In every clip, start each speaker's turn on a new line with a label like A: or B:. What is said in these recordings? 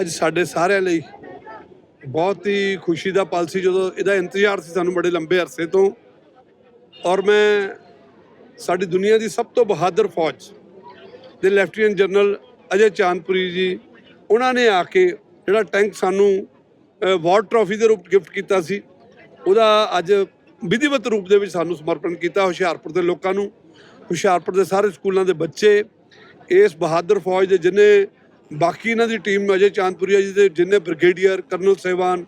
A: ਅੱਜ ਸਾਡੇ ਸਾਰਿਆਂ ਲਈ ਬਹੁਤ ਹੀ ਖੁਸ਼ੀ ਦਾ ਪਲ ਸੀ ਜਦੋਂ ਇਹਦਾ ਇੰਤਜ਼ਾਰ ਸੀ ਸਾਨੂੰ ਬੜੇ ਲੰਬੇ ਅਰਸੇ ਤੋਂ। ਔਰ ਮੈਂ ਸਾਡੀ ਦੁਨੀਆ ਦੀ ਸਭ ਤੋਂ ਬਹਾਦਰ ਫੌਜ ਦੇ ਲੈਫਟੀਨੈਂਟ ਜਨਰਲ ਅਜੇ ਚਾਂਦਪੁਰੀ ਜੀ, ਉਹਨਾਂ ਨੇ ਆ ਕੇ ਜਿਹੜਾ ਟੈਂਕ ਸਾਨੂੰ ਵਾਰ ਟਰਾਫੀ ਦੇ ਰੂਪ ਗਿਫਟ ਕੀਤਾ ਸੀ, ਉਹਦਾ ਅੱਜ ਵਿਧੀਵਤ ਰੂਪ ਦੇ ਵਿੱਚ ਸਾਨੂੰ ਸਮਰਪਣ ਕੀਤਾ ਹੁਸ਼ਿਆਰਪੁਰ ਦੇ ਲੋਕਾਂ ਨੂੰ, ਹੁਸ਼ਿਆਰਪੁਰ ਦੇ ਸਾਰੇ ਸਕੂਲਾਂ ਦੇ ਬੱਚੇ, ਇਸ ਬਹਾਦਰ ਫੌਜ ਦੇ ਜਿੰਨੇ ਬਾਕੀ ਇਹਨਾਂ ਦੀ ਟੀਮ ਅਜੇ ਚਾਂਦਪੁਰੀਆ ਜੀ ਦੇ ਜਿੰਨੇ ਬ੍ਰਿਗੇਡੀਅਰ ਕਰਨਲ ਸਹਿਬਾਨ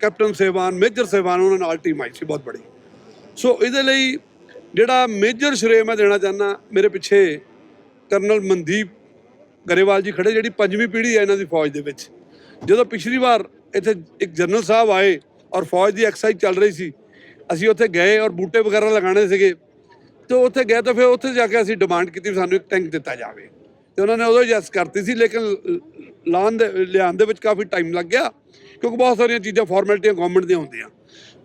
A: ਕੈਪਟਨ ਸਹਿਬਾਨ, ਮੇਜਰ ਸਹਿਬਾਨ, ਉਹਨਾਂ ਨਾਲ ਟੀਮ ਆਈ ਸੀ, ਬਹੁਤ ਬੜੀ। ਸੋ ਇਹਦੇ ਲਈ ਜਿਹੜਾ ਮੇਜਰ ਸ਼੍ਰੇ ਮੈਂ ਦੇਣਾ ਚਾਹੁੰਦਾ, ਮੇਰੇ ਪਿੱਛੇ ਕਰਨਲ ਮਨਦੀਪ ਗਰੇਵਾਲ ਜੀ ਖੜੇ, ਜਿਹੜੀ ਪੰਜਵੀਂ ਪੀੜ੍ਹੀ ਹੈ ਇਹਨਾਂ ਦੀ ਫੌਜ ਦੇ ਵਿੱਚ। ਜਦੋਂ ਪਿਛਲੀ ਵਾਰ ਇੱਥੇ ਇੱਕ ਜਨਰਲ ਸਾਹਿਬ ਆਏ ਔਰ ਫੌਜ ਦੀ ਐਕਸਰਸਾਈਜ਼ ਚੱਲ ਰਹੀ ਸੀ, ਅਸੀਂ ਉੱਥੇ ਗਏ ਔਰ ਬੂਟੇ ਵਗੈਰਾ ਲਗਾਉਣੇ ਸੀਗੇ, ਤੇ ਉੱਥੇ ਗਏ ਤਾਂ ਫਿਰ ਉੱਥੇ ਜਾ ਕੇ ਅਸੀਂ ਡਿਮਾਂਡ ਕੀਤੀ ਵੀ ਸਾਨੂੰ ਇੱਕ ਟੈਂਕ ਦਿੱਤਾ ਜਾਵੇ। ਤੇ ਉਹਨਾਂ ਨੇ ਉਦੋਂ ਯੈਸ ਕਰਤੀ ਸੀ, ਲੇਕਿਨ ਲਾਉਣ ਦੇ, ਲਿਆਉਣ ਦੇ ਵਿੱਚ ਕਾਫੀ ਟਾਈਮ ਲੱਗ ਗਿਆ, ਕਿਉਂਕਿ ਬਹੁਤ ਸਾਰੀਆਂ ਚੀਜ਼ਾਂ ਫਾਰਮੈਲਿਟੀਆਂ ਗਵਰਨਮੈਂਟ ਦੀਆਂ ਹੁੰਦੀਆਂ।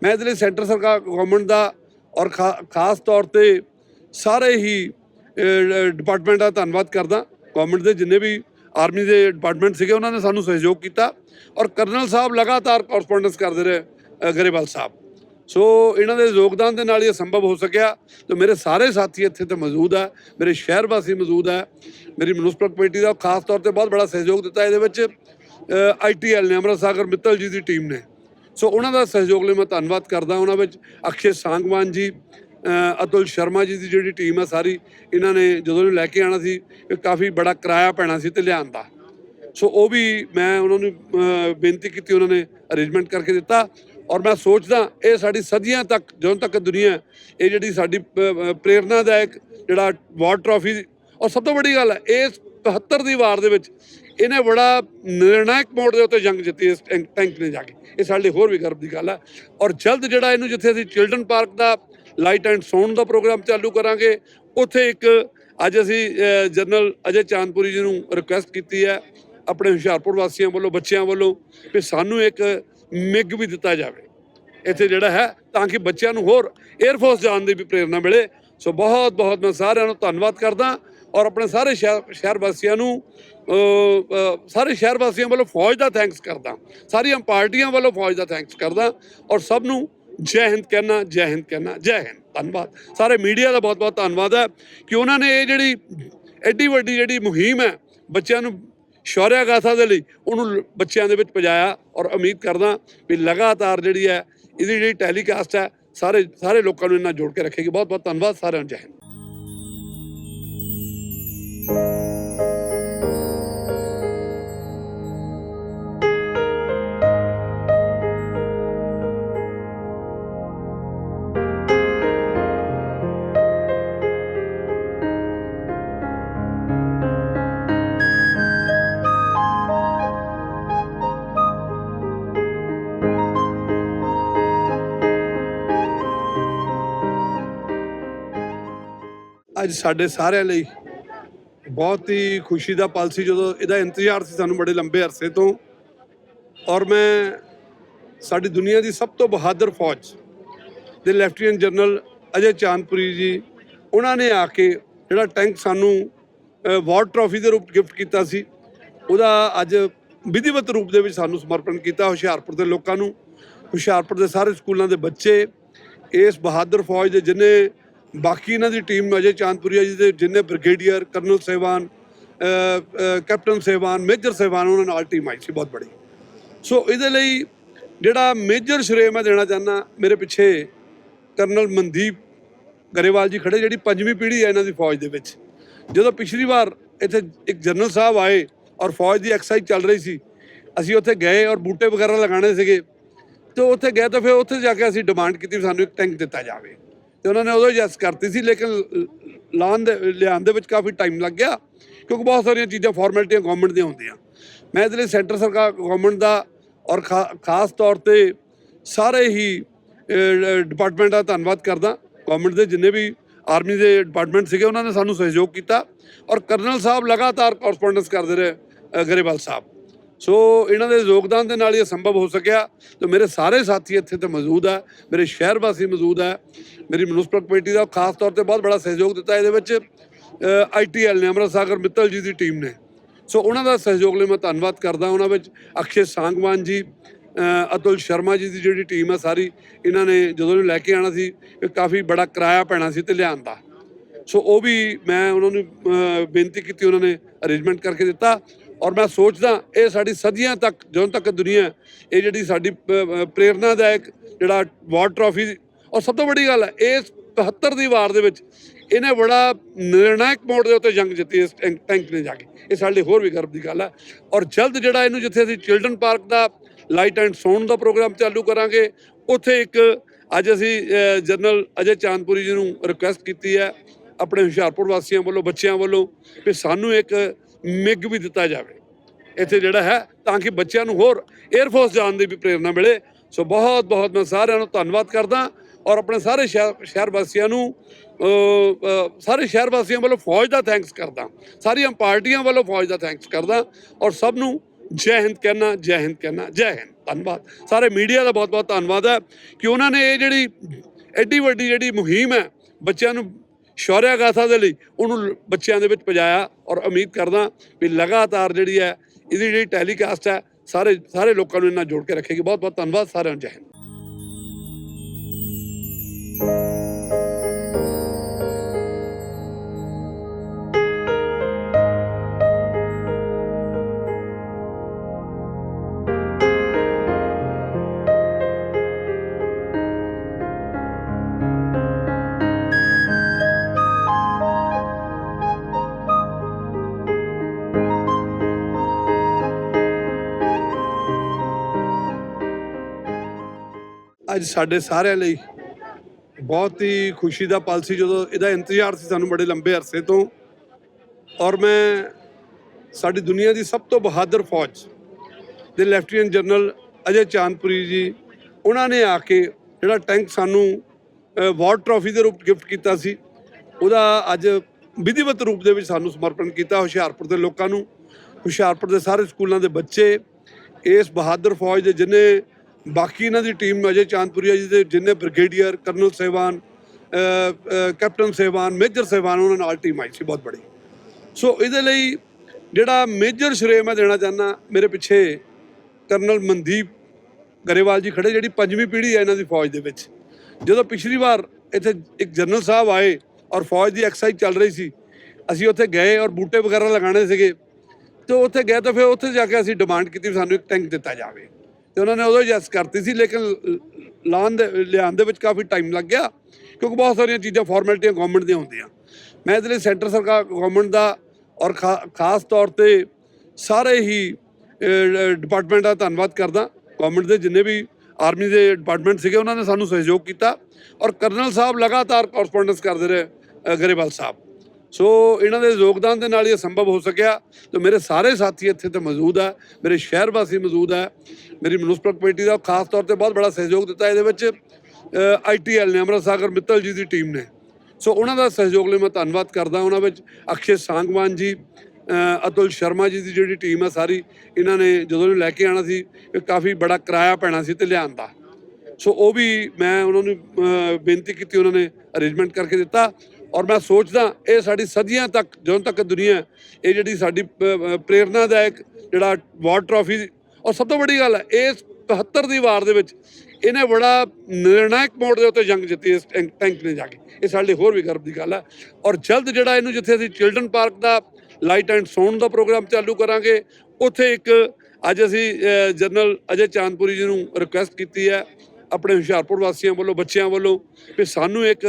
A: ਮੈਂ ਇਹਦੇ ਲਈ ਸੈਂਟਰ ਸਰਕਾਰ ਗਵਰਨਮੈਂਟ ਦਾ ਔਰ ਖਾ- ਖਾਸ ਤੌਰ ਤੇ ਸਾਰੇ ਹੀ ਡਿਪਾਰਟਮੈਂਟ ਦਾ ਧੰਨਵਾਦ ਕਰਦਾ। ਗਵਰਨਮੈਂਟ ਦੇ ਜਿੰਨੇ ਵੀ ਆਰਮੀ ਦੇ ਡਿਪਾਰਟਮੈਂਟ ਸੀਗੇ, ਉਹਨਾਂ ਨੇ ਸਾਨੂੰ ਸਹਿਯੋਗ ਕੀਤਾ। ਔਰ ਕਰਨਲ ਸਾਹਿਬ ਲਗਾਤਾਰ ਕੋਰਸਪੋਂਡੈਂਸ ਕਰਦੇ ਰਹੇ ਗਰੇਵਾਲ ਸਾਹਿਬ। ਸੋ ਇਹਨਾਂ ਦੇ ਯੋਗਦਾਨ ਦੇ ਨਾਲ ਇਹ ਸੰਭਵ ਹੋ ਸਕਿਆ। ਤੇ ਮੇਰੇ ਸਾਰੇ ਸਾਥੀ ਇੱਥੇ ਤੇ ਮੌਜੂਦ ਹੈ ਮੇਰੇ ਸ਼ਹਿਰ ਵਾਸੀ ਮੌਜੂਦ ਹੈ ਮੇਰੀ ਮਿਊਨਿਸਪਲ ਕਮੇਟੀ ਦਾ ਖਾਸ ਤੌਰ ਤੇ ਬਹੁਤ ਬੜਾ ਸਹਿਯੋਗ ਦਿੱਤਾ ਇਹਦੇ ਵਿੱਚ। ਆਈਟੀਐਲ ਨੇ, ਅਮਰਤ ਸਾਗਰ, ਮਿੱਤਲ ਜੀ ਦੀ ਟੀਮ ਨੇ। ਸੋ ਉਹਨਾਂ ਦਾ ਸਹਿਯੋਗ ਲਈ ਮੈਂ ਧੰਨਵਾਦ ਕਰਦਾ ਉਹਨਾਂ ਵਿੱਚ। ਅਕਸ਼ੇ ਸਾਂਗਵਾਨ ਜੀ ਅਤੁਲ ਸ਼ਰਮਾ ਜੀ ਦੀ ਜਿਹੜੀ ਟੀਮ ਹੈ ਸਾਰੀ, ਇਹਨਾਂ ਨੇ ਜਦੋਂ ਇਹਨੂੰ ਲੈ ਕੇ ਆਣਾ ਸੀ, ਇਹ ਕਾਫੀ ਬੜਾ ਕਿਰਾਇਆ ਪੈਣਾ ਸੀ ਤੇ ਲਿਆਉਣ ਦਾ। ਸੋ ਉਹ ਵੀ ਮੈਂ ਉਹਨਾਂ ਨੂੰ ਬੇਨਤੀ ਕੀਤੀ, ਉਹਨਾਂ ਨੇ ਅਰੇਂਜਮੈਂਟ ਕਰਕੇ ਦਿੱਤਾ। ਔਰ ਮੈਂ ਸੋਚਦਾ ਇਹ ਸਾਡੀ ਸਦੀਆਂ ਤੱਕ, ਜਦੋਂ ਤੱਕ ਦੁਨੀਆ ਇਹ ਜਿਹੜੀ ਸਾਡੀ ਪ- ਪ੍ਰੇਰਨਾਦਾਇਕ ਜਿਹੜਾ ਵਾਰ ਟਰਾਫੀ ਔਰ ਸਭ ਤੋਂ ਵੱਡੀ ਗੱਲ ਹੈ ਇਸ 75 ਦੀ ਵਾਰ ਦੇ ਵਿੱਚ ਇਹਨੇ ਬੜਾ ਨਿਰਣਾਇਕ ਮੋੜ ਦੇ ਉੱਤੇ ਜੰਗ ਜਿੱਤੀ ਇਸ ਟੈਂਕ ਟੈਂਕ ਨੇ ਜਾ ਕੇ। ਇਹ ਸਾਡੇ ਲਈ ਹੋਰ ਵੀ ਗਰਵ ਦੀ ਗੱਲ ਹੈ। ਔਰ ਜਲਦ ਜਿਹੜਾ ਇਹਨੂੰ ਜਿੱਥੇ ਅਸੀਂ ਚਿਲਡਰਨ ਪਾਰਕ ਦਾ ਲਾਈਟ ਐਂਡ ਸਾਊਂਡ ਦਾ ਪ੍ਰੋਗਰਾਮ ਚਾਲੂ ਕਰਾਂਗੇ, ਉੱਥੇ ਇੱਕ ਅੱਜ ਅਸੀਂ ਜਨਰਲ ਅਜੇ ਚਾਂਦਪੁਰੀ ਜੀ ਨੂੰ ਰਿਕੁਐਸਟ ਕੀਤੀ ਹੈ, ਆਪਣੇ ਹੁਸ਼ਿਆਰਪੁਰ ਵਾਸੀਆਂ ਵੱਲੋਂ, ਬੱਚਿਆਂ ਵੱਲੋਂ ਕਿ ਸਾਨੂੰ ਇੱਕ ਮਿਗ ਵੀ ਦਿੱਤਾ ਜਾਵੇ। ਇੱਥੇ ਜਿਹੜਾ ਹੈ, ਤਾਂ ਕਿ ਬੱਚਿਆਂ ਨੂੰ ਹੋਰ 에ਅਰ ਫੋਰਸ ਜਾਣ ਦੀ ਵੀ ਪ੍ਰੇਰਣਾ ਮਿਲੇ। ਸੋ ਬਹੁਤ ਬਹੁਤ ਮੈਂ ਸਾਰਿਆਂ ਨੂੰ ਧੰਨਵਾਦ ਕਰਦਾ ਔਰ ਆਪਣੇ ਸਾਰੇ ਸ਼ਹਿਰ ਸ਼ਹਿਰ ਵਾਸੀਆਂ ਨੂੰ ਸਾਰੇ ਸ਼ਹਿਰ ਵਾਸੀਆਂ ਵੱਲੋਂ ਫੌਜ ਦਾ ਥੈਂਕਸ ਕਰਦਾ। ਸਾਰੀਆਂ ਪਾਰਟੀਆਂ ਵੱਲੋਂ ਫੌਜ ਦਾ ਥੈਂਕਸ ਕਰਦਾ ਔਰ ਸਭ ਨੂੰ ਜੈ ਹਿੰਦ ਕਹਿਣਾ, ਜੈ ਹਿੰਦ ਕਹਿਣਾ, ਜੈ ਹਿੰਦ। ਧੰਨਵਾਦ। ਸਾਰੇ ਮੀਡੀਆ ਦਾ ਬਹੁਤ ਬਹੁਤ ਧੰਨਵਾਦ ਹੈ ਕਿ ਉਹਨਾਂ ਨੇ ਇਹ ਜਿਹੜੀ ਐਡੀ ਵੱਡੀ ਜਿਹੜੀ ਮੁਹਿੰਮ ਹੈ, ਬੱਚਿਆਂ ਨੂੰ ਸ਼ੌਰਿਆ ਗਾਥਾ ਦੇ ਲਈ ਉਹਨੂੰ ਬੱਚਿਆਂ ਦੇ ਵਿੱਚ ਪਜਾਇਆ ਔਰ ਉਮੀਦ ਕਰਦਾ ਵੀ ਲਗਾਤਾਰ ਜਿਹੜੀ ਹੈ, ਇਹਦੀ ਜਿਹੜੀ ਟੈਲੀਕਾਸਟ ਹੈ, ਸਾਰੇ ਸਾਰੇ ਲੋਕਾਂ ਨੂੰ ਇਹਨਾਂ ਜੋੜ ਕੇ ਰੱਖੇਗੀ। ਬਹੁਤ ਬਹੁਤ ਧੰਨਵਾਦ ਸਾਰਿਆਂ ਨੂੰ, ਜੈ ਹਿੰਦ। ਅੱਜ ਸਾਡੇ ਸਾਰਿਆਂ ਲਈ ਬਹੁਤ ਹੀ ਖੁਸ਼ੀ ਦਾ ਪਲ ਸੀ ਜਦੋਂ ਇਹਦਾ ਇੰਤਜ਼ਾਰ ਸੀ ਸਾਨੂੰ ਬੜੇ ਲੰਬੇ ਅਰਸੇ ਤੋਂ। ਔਰ ਮੈਂ ਸਾਡੀ ਦੁਨੀਆ ਦੀ ਸਭ ਤੋਂ ਬਹਾਦਰ ਫੌਜ ਦੇ ਲੈਫਟੀਨੈਂਟ ਜਨਰਲ ਅਜੇ ਚਾਂਦਪੁਰੀ ਜੀ, ਉਹਨਾਂ ਨੇ ਆ ਕੇ ਜਿਹੜਾ ਟੈਂਕ ਸਾਨੂੰ ਵਾਰ ਟਰਾਫੀ ਦੇ ਰੂਪ ਗਿਫਟ ਕੀਤਾ ਸੀ, ਉਹਦਾ ਅੱਜ ਵਿਧੀਵਤ ਰੂਪ ਦੇ ਵਿੱਚ ਸਾਨੂੰ ਸਮਰਪਣ ਕੀਤਾ ਹੁਸ਼ਿਆਰਪੁਰ ਦੇ ਲੋਕਾਂ ਨੂੰ, ਹੁਸ਼ਿਆਰਪੁਰ ਦੇ ਸਾਰੇ ਸਕੂਲਾਂ ਦੇ ਬੱਚੇ, ਇਸ ਬਹਾਦਰ ਫੌਜ ਦੇ ਜਿੰਨੇ ਬਾਕੀ ਇਹਨਾਂ ਦੀ ਟੀਮ ਅਜੇ ਚਾਂਦਪੁਰੀਆ ਜੀ ਦੇ ਜਿੰਨੇ ਬ੍ਰਿਗੇਡੀਅਰ ਕਰਨਲ ਸਹਿਬਾਨ ਕੈਪਟਨ ਸਹਿਬਾਨ, ਮੇਜਰ ਸਹਿਬਾਨ, ਉਹਨਾਂ ਨਾਲ ਟੀਮ ਆਈ ਸੀ, ਬਹੁਤ ਬੜੀ। ਸੋ ਇਹਦੇ ਲਈ ਜਿਹੜਾ ਮੇਜਰ ਸ਼੍ਰੇ ਮੈਂ ਦੇਣਾ ਚਾਹੁੰਦਾ, ਮੇਰੇ ਪਿੱਛੇ ਕਰਨਲ ਮਨਦੀਪ ਗਰੇਵਾਲ ਜੀ ਖੜੇ, ਜਿਹੜੀ ਪੰਜਵੀਂ ਪੀੜ੍ਹੀ ਹੈ ਇਹਨਾਂ ਦੀ ਫੌਜ ਦੇ ਵਿੱਚ। ਜਦੋਂ ਪਿਛਲੀ ਵਾਰ ਇੱਥੇ ਇੱਕ ਜਨਰਲ ਸਾਹਿਬ ਆਏ ਔਰ ਫੌਜ ਦੀ ਐਕਸਰਸਾਈਜ਼ ਚੱਲ ਰਹੀ ਸੀ, ਅਸੀਂ ਉੱਥੇ ਗਏ ਔਰ ਬੂਟੇ ਵਗੈਰਾ ਲਗਾਉਣੇ ਸੀਗੇ, ਤੇ ਉੱਥੇ ਗਏ ਤਾਂ ਫਿਰ ਉੱਥੇ ਜਾ ਕੇ ਅਸੀਂ ਡਿਮਾਂਡ ਕੀਤੀ ਵੀ ਸਾਨੂੰ ਇੱਕ ਟੈਂਕ ਦਿੱਤਾ ਜਾਵੇ। ਤੇ ਉਹਨਾਂ ਨੇ ਉਦੋਂ ਯੈਸ ਕਰਤੀ ਸੀ ਲੇਕਿਨ ਲਾਉਣ ਦੇ ਲਿਆਉਣ ਦੇ ਵਿੱਚ ਕਾਫੀ ਟਾਈਮ ਲੱਗ ਗਿਆ ਕਿਉਂਕਿ ਬਹੁਤ ਸਾਰੀਆਂ ਚੀਜ਼ਾਂ ਫਾਰਮੈਲਿਟੀਆਂ ਗਵਰਨਮੈਂਟ ਦੀਆਂ ਹੁੰਦੀਆਂ। ਮੈਂ ਇਹਦੇ ਲਈ ਸੈਂਟਰ ਸਰਕਾਰ ਗਵਰਨਮੈਂਟ ਦਾ ਔਰ ਖਾ- ਖਾਸ ਤੌਰ ਤੇ ਸਾਰੇ ਹੀ ਡਿਪਾਰਟਮੈਂਟ ਦਾ ਧੰਨਵਾਦ ਕਰਦਾ। ਗਵਰਨਮੈਂਟ ਦੇ ਜਿੰਨੇ ਵੀ ਆਰਮੀ ਦੇ ਡਿਪਾਰਟਮੈਂਟ ਸੀਗੇ ਉਹਨਾਂ ਨੇ ਸਾਨੂੰ ਸਹਿਯੋਗ ਕੀਤਾ। ਔਰ ਕਰਨਲ ਸਾਹਿਬ ਲਗਾਤਾਰ ਕੋਰਸਪੋਂਡੈਂਸ ਕਰਦੇ ਰਹੇ ਅ, ਗਰੇਵਾਲ ਸਾਹਿਬ। ਸੋ ਇਹਨਾਂ ਦੇ ਯੋਗਦਾਨ ਦੇ ਨਾਲ ਇਹ ਸੰਭਵ ਹੋ ਸਕਿਆ। ਤੇ ਮੇਰੇ ਸਾਰੇ ਸਾਥੀ ਇੱਥੇ ਤੇ ਮੌਜੂਦ ਹੈ ਮੇਰੇ ਸ਼ਹਿਰ ਵਾਸੀ ਮੌਜੂਦ ਹੈ ਮੇਰੀ ਮਿਊਨਿਸਪਲ ਕਮੇਟੀ ਦਾ ਖਾਸ ਤੌਰ ਤੇ ਬਹੁਤ ਬੜਾ ਸਹਿਯੋਗ ਦਿੱਤਾ ਇਹਦੇ ਵਿੱਚ। ਆਈਟੀਐਲ ਨੇ, ਅਮਰਤ ਸਾਗਰ, ਮਿੱਤਲ ਜੀ ਦੀ ਟੀਮ ਨੇ। ਸੋ ਉਹਨਾਂ ਦਾ ਸਹਿਯੋਗ ਲਈ ਮੈਂ ਧੰਨਵਾਦ ਕਰਦਾ ਉਹਨਾਂ ਵਿੱਚ। ਅਕਸ਼ੇ ਸਾਂਗਵਾਨ ਜੀ ਅਤੁਲ ਸ਼ਰਮਾ ਜੀ ਦੀ ਜਿਹੜੀ ਟੀਮ ਹੈ ਸਾਰੀ, ਇਹਨਾਂ ਨੇ ਜਦੋਂ ਇਹਨੂੰ ਲੈ ਕੇ ਆਣਾ ਸੀ, ਇਹ ਕਾਫੀ ਬੜਾ ਕਿਰਾਇਆ ਪੈਣਾ ਸੀ ਤੇ ਲਿਆਉਣ ਦਾ। ਸੋ ਉਹ ਵੀ ਮੈਂ ਉਹਨਾਂ ਨੂੰ ਬੇਨਤੀ ਕੀਤੀ, ਉਹਨਾਂ ਨੇ ਅਰੇਂਜਮੈਂਟ ਕਰਕੇ ਦਿੱਤਾ। ਔਰ ਮੈਂ ਸੋਚਦਾ ਇਹ ਸਾਡੀ ਸਦੀਆਂ ਤੱਕ ਜਦੋਂ ਤੱਕ ਦੁਨੀਆ ਇਹ ਜਿਹੜੀ ਸਾਡੀ ਅ, ਪ੍ਰੇਰਨਾਦਾਇਕ ਜਿਹੜਾ ਵਾਰ ਟਰਾਫੀ ਔਰ ਸਭ ਤੋਂ ਵੱਡੀ ਗੱਲ ਹੈ ਇਸ 72 ਦੀ ਵਾਰ ਦੇ ਵਿੱਚ ਇਹਨੇ ਬੜਾ ਨਿਰਣਾਇਕ ਮੋੜ ਦੇ ਉੱਤੇ ਜੰਗ ਜਿੱਤੀ ਇਸ ਟੈਂਕ ਟੈਂਕ ਨੇ ਜਾ ਕੇ। ਇਹ ਸਾਡੇ ਲਈ ਹੋਰ ਵੀ ਗਰਵ ਦੀ ਗੱਲ ਹੈ। ਔਰ ਜਲਦ ਜਿਹੜਾ ਇਹਨੂੰ ਜਿੱਥੇ ਅਸੀਂ ਚਿਲਡਰਨ ਪਾਰਕ ਦਾ ਲਾਈਟ ਐਂਡ ਸਾਊਂਡ ਦਾ ਪ੍ਰੋਗਰਾਮ ਚਾਲੂ ਕਰਾਂਗੇ ਉੱਥੇ ਇੱਕ ਅੱਜ ਅਸੀਂ ਜਨਰਲ ਅਜੇ ਚਾਂਦਪੁਰੀ ਜੀ ਨੂੰ ਰਿਕੁਐਸਟ ਕੀਤੀ ਹੈ ਆਪਣੇ ਹੁਸ਼ਿਆਰਪੁਰ ਵਾਸੀਆਂ ਵੱਲੋਂ ਬੱਚਿਆਂ ਵੱਲੋਂ ਕਿ ਸਾਨੂੰ ਇੱਕ ਮਿਗ ਵੀ ਦਿੱਤਾ ਜਾਵੇ। ਇੱਥੇ ਜਿਹੜਾ ਹੈ, ਤਾਂ ਕਿ ਬੱਚਿਆਂ ਨੂੰ ਹੋਰ 에ਅਰ ਫੋਰਸ ਜਾਣ ਦੀ ਵੀ ਪ੍ਰੇਰਣਾ ਮਿਲੇ। ਸੋ ਬਹੁਤ ਬਹੁਤ ਮੈਂ ਸਾਰਿਆਂ ਨੂੰ ਧੰਨਵਾਦ ਕਰਦਾ ਔਰ ਆਪਣੇ ਸਾਰੇ ਸ਼ਹਿਰ ਸ਼ਹਿਰ ਵਾਸੀਆਂ ਨੂੰ ਸਾਰੇ ਸ਼ਹਿਰ ਵਾਸੀਆਂ ਵੱਲੋਂ ਫੌਜ ਦਾ ਥੈਂਕਸ ਕਰਦਾ। ਸਾਰੀਆਂ ਪਾਰਟੀਆਂ ਵੱਲੋਂ ਫੌਜ ਦਾ ਥੈਂਕਸ ਕਰਦਾ ਔਰ ਸਭ ਨੂੰ ਜੈ ਹਿੰਦ ਕਹਿਣਾ, ਜੈ ਹਿੰਦ ਕਹਿਣਾ, ਜੈ ਹਿੰਦ। ਧੰਨਵਾਦ। ਸਾਰੇ ਮੀਡੀਆ ਦਾ ਬਹੁਤ ਬਹੁਤ ਧੰਨਵਾਦ ਹੈ ਕਿ ਉਹਨਾਂ ਨੇ ਇਹ ਜਿਹੜੀ ਐਡੀ ਵੱਡੀ ਜਿਹੜੀ ਮੁਹਿੰਮ ਹੈ, ਬੱਚਿਆਂ ਨੂੰ ਸ਼ੌਰਿਆ ਗਾਥਾ ਦੇ ਲਈ ਉਹਨੂੰ ਬੱਚਿਆਂ ਦੇ ਵਿੱਚ ਪਜਾਇਆ ਔਰ ਉਮੀਦ ਕਰਦਾ ਵੀ ਲਗਾਤਾਰ ਜਿਹੜੀ ਹੈ, ਇਹਦੀ ਜਿਹੜੀ ਟੈਲੀਕਾਸਟ ਹੈ, ਸਾਰੇ ਸਾਰੇ ਲੋਕਾਂ ਨੂੰ ਇਹਨਾਂ ਜੋੜ ਕੇ ਰੱਖੇਗੀ। ਬਹੁਤ ਬਹੁਤ ਧੰਨਵਾਦ ਸਾਰਿਆਂ ਨੂੰ, ਜੈ ਹਿੰਦ। ਅੱਜ ਸਾਡੇ ਸਾਰਿਆਂ ਲਈ ਬਹੁਤ ਹੀ ਖੁਸ਼ੀ ਦਾ ਪਲ ਸੀ ਜਦੋਂ ਇਹਦਾ ਇੰਤਜ਼ਾਰ ਸੀ ਸਾਨੂੰ ਬੜੇ ਲੰਬੇ ਅਰਸੇ ਤੋਂ। ਔਰ ਮੈਂ ਸਾਡੀ ਦੁਨੀਆ ਦੀ ਸਭ ਤੋਂ ਬਹਾਦਰ ਫੌਜ ਦੇ ਲੈਫਟੀਨੈਂਟ ਜਨਰਲ ਅਜੇ ਚਾਂਦਪੁਰੀ ਜੀ, ਉਹਨਾਂ ਨੇ ਆ ਕੇ ਜਿਹੜਾ ਟੈਂਕ ਸਾਨੂੰ ਵਾਰ ਟਰਾਫੀ ਦੇ ਰੂਪ ਗਿਫਟ ਕੀਤਾ ਸੀ, ਉਹਦਾ ਅੱਜ ਵਿਧੀਵਤ ਰੂਪ ਦੇ ਵਿੱਚ ਸਾਨੂੰ ਸਮਰਪਣ ਕੀਤਾ ਹੁਸ਼ਿਆਰਪੁਰ ਦੇ ਲੋਕਾਂ ਨੂੰ। ਹੁਸ਼ਿਆਰਪੁਰ ਦੇ ਸਾਰੇ ਸਕੂਲਾਂ ਦੇ ਬੱਚੇ, ਇਸ ਬਹਾਦਰ ਫੌਜ ਦੇ ਜਿੰਨੇ ਬਾਕੀ ਇਹਨਾਂ ਦੀ ਟੀਮ ਅਜੇ ਚਾਂਦਪੁਰੀਆ ਜੀ ਦੇ ਜਿੰਨੇ ਬ੍ਰਿਗੇਡੀਅਰ ਕਰਨਲ ਸਹਿਬਾਨ ਕੈਪਟਨ ਸਹਿਬਾਨ, ਮੇਜਰ ਸਹਿਬਾਨ, ਉਹਨਾਂ ਨਾਲ ਟੀਮ ਆਈ ਸੀ, ਬਹੁਤ ਬੜੀ। ਸੋ ਇਹਦੇ ਲਈ ਜਿਹੜਾ ਮੇਜਰ ਸ਼੍ਰੇ ਮੈਂ ਦੇਣਾ ਚਾਹੁੰਦਾ, ਮੇਰੇ ਪਿੱਛੇ ਕਰਨਲ ਮਨਦੀਪ ਗਰੇਵਾਲ ਜੀ ਖੜੇ, ਜਿਹੜੀ ਪੰਜਵੀਂ ਪੀੜ੍ਹੀ ਹੈ ਇਹਨਾਂ ਦੀ ਫੌਜ ਦੇ ਵਿੱਚ। ਜਦੋਂ ਪਿਛਲੀ ਵਾਰ ਇੱਥੇ ਇੱਕ ਜਨਰਲ ਸਾਹਿਬ ਆਏ ਔਰ ਫੌਜ ਦੀ ਐਕਸਰਸਾਈਜ਼ ਚੱਲ ਰਹੀ ਸੀ, ਅਸੀਂ ਉੱਥੇ ਗਏ ਔਰ ਬੂਟੇ ਵਗੈਰਾ ਲਗਾਉਣੇ ਸੀਗੇ, ਤੇ ਉੱਥੇ ਗਏ ਤਾਂ ਫਿਰ ਉੱਥੇ ਜਾ ਕੇ ਅਸੀਂ ਡਿਮਾਂਡ ਕੀਤੀ ਵੀ ਸਾਨੂੰ ਇੱਕ ਟੈਂਕ ਦਿੱਤਾ ਜਾਵੇ। ਤੇ ਉਹਨਾਂ ਨੇ ਉਦੋਂ ਯੈਸ ਕਰਤੀ ਸੀ ਲੇਕਿਨ ਲਾਉਣ ਦੇ ਲਿਆਉਣ ਦੇ ਵਿੱਚ ਕਾਫੀ ਟਾਈਮ ਲੱਗ ਗਿਆ ਕਿਉਂਕਿ ਬਹੁਤ ਸਾਰੀਆਂ ਚੀਜ਼ਾਂ ਫਾਰਮੈਲਿਟੀਆਂ ਗਵਰਨਮੈਂਟ ਦੀਆਂ ਹੁੰਦੀਆਂ। ਮੈਂ ਇਹਦੇ ਲਈ ਸੈਂਟਰ ਸਰਕਾਰ ਗਵਰਨਮੈਂਟ ਦਾ ਔਰ ਖਾ- ਖਾਸ ਤੌਰ ਤੇ ਸਾਰੇ ਹੀ ਡਿਪਾਰਟਮੈਂਟ ਦਾ ਧੰਨਵਾਦ ਕਰਦਾ। ਗਵਰਨਮੈਂਟ ਦੇ ਜਿੰਨੇ ਵੀ ਆਰਮੀ ਦੇ ਡਿਪਾਰਟਮੈਂਟ ਸੀਗੇ ਉਹਨਾਂ ਨੇ ਸਾਨੂੰ ਸਹਿਯੋਗ ਕੀਤਾ। ਔਰ ਕਰਨਲ ਸਾਹਿਬ ਲਗਾਤਾਰ ਕੋਰਸਪੋਂਡੈਂਸ ਕਰਦੇ ਰਹੇ ਅ, ਗਰੇਵਾਲ ਸਾਹਿਬ। ਸੋ ਇਹਨਾਂ ਦੇ ਯੋਗਦਾਨ ਦੇ ਨਾਲ ਇਹ ਸੰਭਵ ਹੋ ਸਕਿਆ। ਤੇ ਮੇਰੇ ਸਾਰੇ ਸਾਥੀ ਇੱਥੇ ਤੇ ਮੌਜੂਦ ਆ। ਮੇਰੇ ਸ਼ਹਿਰ ਵਾਸੀ ਮੌਜੂਦ ਆ। ਮੇਰੀ ਮਿਊਨਿਸਪਲ ਕਮੇਟੀ ਦਾ ਖਾਸ ਤੌਰ ਤੇ ਬਹੁਤ ਬੜਾ ਸਹਿਯੋਗ ਦਿੱਤਾ। ਇਹਦੇ ਵਿੱਚ ਆਈਟੀਐਲ ਨੇ, ਅਮਰਤ ਸਾਗਰ ਮਿੱਤਲ ਜੀ ਦੀ ਟੀਮ ਨੇ। ਸੋ ਉਹਨਾਂ ਦਾ ਸਹਿਯੋਗ ਲਈ ਮੈਂ ਧੰਨਵਾਦ ਕਰਦਾ ਉਹਨਾਂ ਵਿੱਚ। ਅਕਸ਼ੇ ਸਾਂਗਵਾਨ ਜੀ ਅਤੁਲ ਸ਼ਰਮਾ ਜੀ ਦੀ ਜਿਹੜੀ ਟੀਮ ਹੈ ਸਾਰੀ, ਇਹਨਾਂ ਨੇ ਜਦੋਂ ਨੂੰ ਲੈ ਕੇ ਆਣਾ ਸੀ, ਇਹ ਕਾਫੀ ਬੜਾ ਕਿਰਾਇਆ ਪੈਣਾ ਸੀ ਤੇ ਲਿਆਉਣ ਦਾ। ਸੋ ਉਹ ਵੀ ਮੈਂ ਉਹਨਾਂ ਨੂੰ ਬੇਨਤੀ ਕੀਤੀ, ਉਹਨਾਂ ਨੇ ਅਰੇਂਜਮੈਂਟ ਕਰਕੇ ਦਿੱਤਾ। ਔਰ ਮੈਂ ਸੋਚਦਾ ਇਹ ਸਾਡੀ ਸਦੀਆਂ ਤੱਕ ਜਦੋਂ ਤੱਕ ਦੁਨੀਆ ਇਹ ਜਿਹੜੀ ਸਾਡੀ ਅ, ਪ੍ਰੇਰਨਾਦਾਇਕ ਜਿਹੜਾ ਵਾਰ ਟਰਾਫੀ ਔਰ ਸਭ ਤੋਂ ਵੱਡੀ ਗੱਲ ਹੈ ਇਸ 72 ਦੀ ਵਾਰ ਦੇ ਵਿੱਚ ਇਹਨੇ ਬੜਾ ਨਿਰਣਾਇਕ ਮੋੜ ਦੇ ਉੱਤੇ ਜੰਗ ਜਿੱਤੀ ਇਸ ਟੈਂਕ ਟੈਂਕ ਨੇ ਜਾ ਕੇ। ਇਹ ਸਾਡੇ ਹੋਰ ਵੀ ਗਰਭ ਦੀ ਗੱਲ ਹੈ। ਔਰ ਜਲਦ ਜਿਹੜਾ ਇਹਨੂੰ ਜਿੱਥੇ ਅਸੀਂ ਚਿਲਡਰਨ ਪਾਰਕ ਦਾ ਲਾਈਟ ਐਂਡ ਸਾਊਂਡ ਦਾ ਪ੍ਰੋਗਰਾਮ ਚਾਲੂ ਕਰਾਂਗੇ ਉੱਥੇ ਇੱਕ ਅੱਜ ਅਸੀਂ ਜਨਰਲ ਅਜੇ ਚਾਂਦਪੁਰੀ ਜੀ ਨੂੰ ਰਿਕੁਐਸਟ ਕੀਤੀ ਹੈ ਆਪਣੇ ਹੁਸ਼ਿਆਰਪੁਰ ਵਾਸੀਆਂ ਵੱਲੋਂ ਬੱਚਿਆਂ ਵੱਲੋਂ ਕਿ ਸਾਨੂੰ ਇੱਕ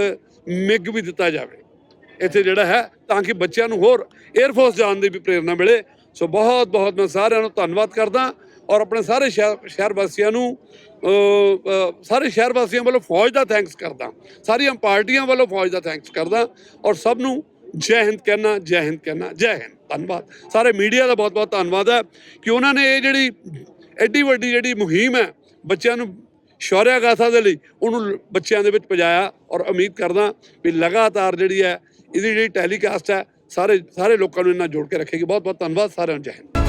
A: ਮਿਗ ਵੀ ਦਿੱਤਾ ਜਾਵੇ। ਇੱਥੇ ਜਿਹੜਾ ਹੈ, ਤਾਂ ਕਿ ਬੱਚਿਆਂ ਨੂੰ ਹੋਰ 에ਅਰ ਫੋਰਸ ਜਾਣ ਦੀ ਵੀ ਪ੍ਰੇਰਣਾ ਮਿਲੇ। ਸੋ ਬਹੁਤ ਬਹੁਤ ਮੈਂ ਸਾਰਿਆਂ ਨੂੰ ਧੰਨਵਾਦ ਕਰਦਾ ਔਰ ਆਪਣੇ ਸਾਰੇ ਸ਼ਹਿਰ ਸ਼ਹਿਰ ਵਾਸੀਆਂ ਨੂੰ ਸਾਰੇ ਸ਼ਹਿਰ ਵਾਸੀਆਂ ਵੱਲੋਂ ਫੌਜ ਦਾ ਥੈਂਕਸ ਕਰਦਾ। ਸਾਰੀਆਂ ਪਾਰਟੀਆਂ ਵੱਲੋਂ ਫੌਜ ਦਾ ਥੈਂਕਸ ਕਰਦਾ ਔਰ ਸਭ ਨੂੰ ਜੈ ਹਿੰਦ ਕਹਿਣਾ, ਜੈ ਹਿੰਦ ਕਹਿਣਾ, ਜੈ ਹਿੰਦ। ਧੰਨਵਾਦ। ਸਾਰੇ ਮੀਡੀਆ ਦਾ ਬਹੁਤ ਬਹੁਤ ਧੰਨਵਾਦ ਹੈ ਕਿ ਉਹਨਾਂ ਨੇ ਇਹ ਜਿਹੜੀ ਐਡੀ ਵੱਡੀ ਜਿਹੜੀ ਮੁਹਿੰਮ ਹੈ, ਬੱਚਿਆਂ ਨੂੰ ਸ਼ੌਰਿਆ ਗਾਥਾ ਦੇ ਲਈ ਉਹਨੂੰ ਬੱਚਿਆਂ ਦੇ ਵਿੱਚ ਪਜਾਇਆ ਔਰ ਉਮੀਦ ਕਰਦਾ ਵੀ ਲਗਾਤਾਰ ਜਿਹੜੀ ਹੈ, ਇਹਦੀ ਜਿਹੜੀ ਟੈਲੀਕਾਸਟ ਹੈ, ਸਾਰੇ ਸਾਰੇ ਲੋਕਾਂ ਨੂੰ ਇਹਨਾਂ ਜੋੜ ਕੇ ਰੱਖੇਗੀ। ਬਹੁਤ ਬਹੁਤ ਧੰਨਵਾਦ ਸਾਰਿਆਂ ਨੂੰ, ਜੈ ਹਿੰਦ।